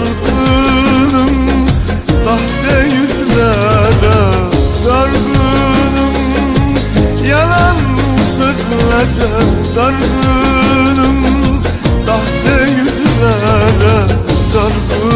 dargınım Sahte yüzlere dargınım. Yalan sözlere dargınım Sahte yüzlere dargınım.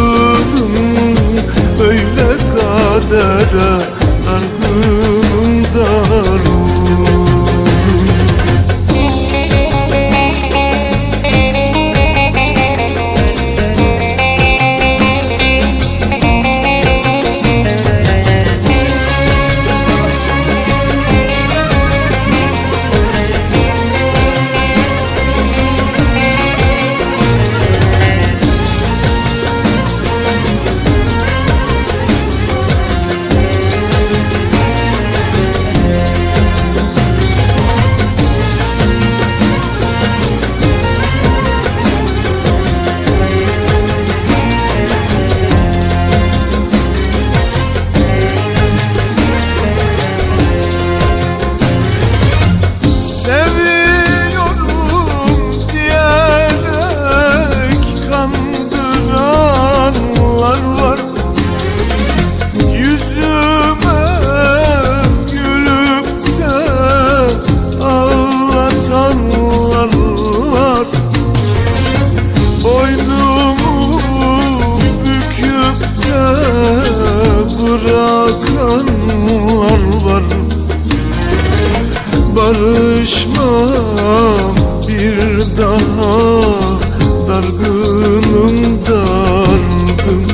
Dargınım dargın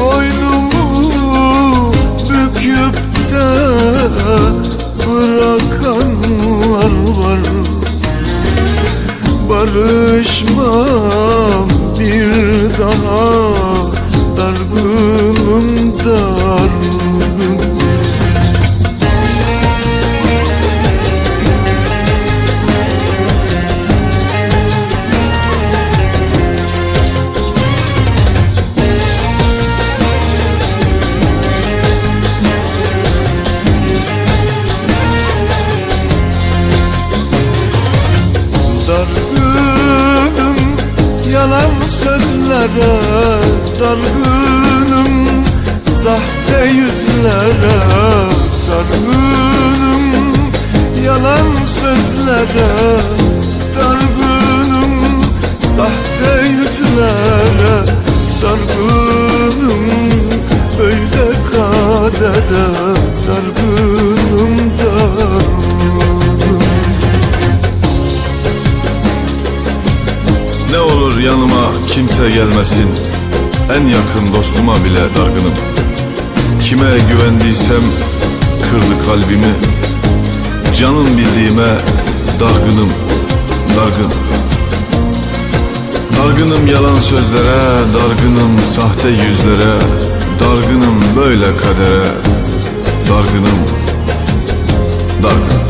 Boynumu büküp de bırakanlar var. Barışmam bir daha Dargınım sözlere Dargınım sahte yüzlere Dargınım yalan sözlere kimse gelmesin. En yakın dostuma bile dargınım. Kime güvendiysem kırdı kalbimi. Canım bildiğime dargınım Dargın. Dargınım yalan sözlere Dargınım sahte yüzlere. Dargınım böyle kadere Dargınım Dargın